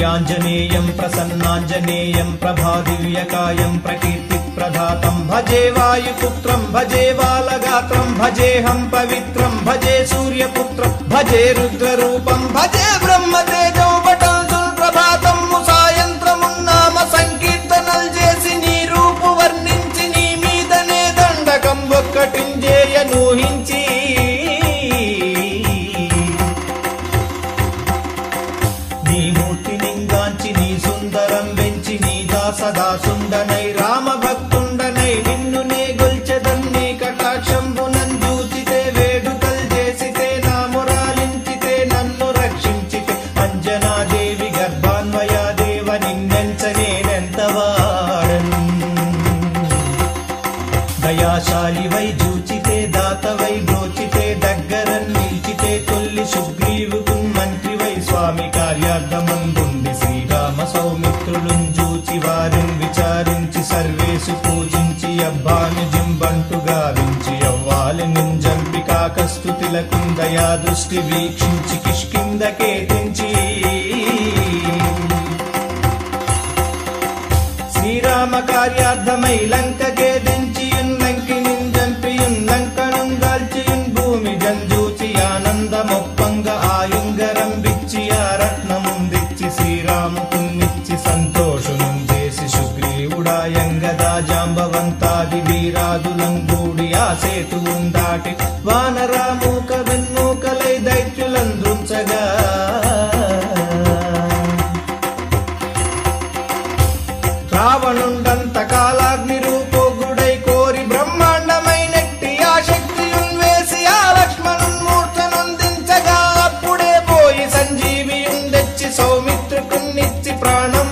శ్రీయాంజనేయం ప్రసన్నాంజనేయం ప్రభాదివ్యకాయం ప్రకీర్తి ప్రధాతం భజే వాయుపుత్రం భజే బాలగాత్రం భజేహం పవిత్రం భజే సూర్యపుత్రం భజే రుద్రరూపం భజే బ్రహ్మతేజం పటం ప్రభాతం సాయంత్రమున్నామ సంకీర్తనలు చేసి నీ రూపు వర్ణించి నీ మీదనే దండకం ఒక్కటింజేయ నూహించి సదా సుండనై రామ భక్తుండనై నిన్ను నే గొల్చెదన్ కటాక్షంబునం చూసితే వేడుకల్ చేసితే నా మురాలించితే నన్ను రక్షించితే అంజనాదేవి గర్భాన్వయా దేవ నిన్నెంచ నేనెంత చూచితే దయాశాలి వై దాతవై బ్రోచితే దగ్గరన్ నిలిచితే తొల్లి సుగ్రీవుకు మంత్రి వై స్వామి కార్యార్థమందు సౌమిత్రులుం చూచి వారిని విచారించి సర్వేసు పూజించి అబ్బాను జింబంటు గావించి అవ్వాలి నింజంపి కాకస్తుతిలకు దయా దృష్టి వీక్షించి కిష్కింద కేతించి శ్రీరామ కార్యార్థమై లంక దించియున్ శివాయంగదా జాంబవంతాది వీరాదులంగూడి ఆ సేతు ఉందాటి వానరామూక వెన్నూకలై దైత్యులందుంచగా. రావణుండంత కాలాగ్ని రూపోగుడై కోరి బ్రహ్మాండమైనట్టి ఆ శక్తియున్ వేసి ఆ లక్ష్మణున్ మూర్తనుందించగా అప్పుడే పోయి సంజీవియున్ సౌమిత్రుకున్నిచ్చి ప్రాణం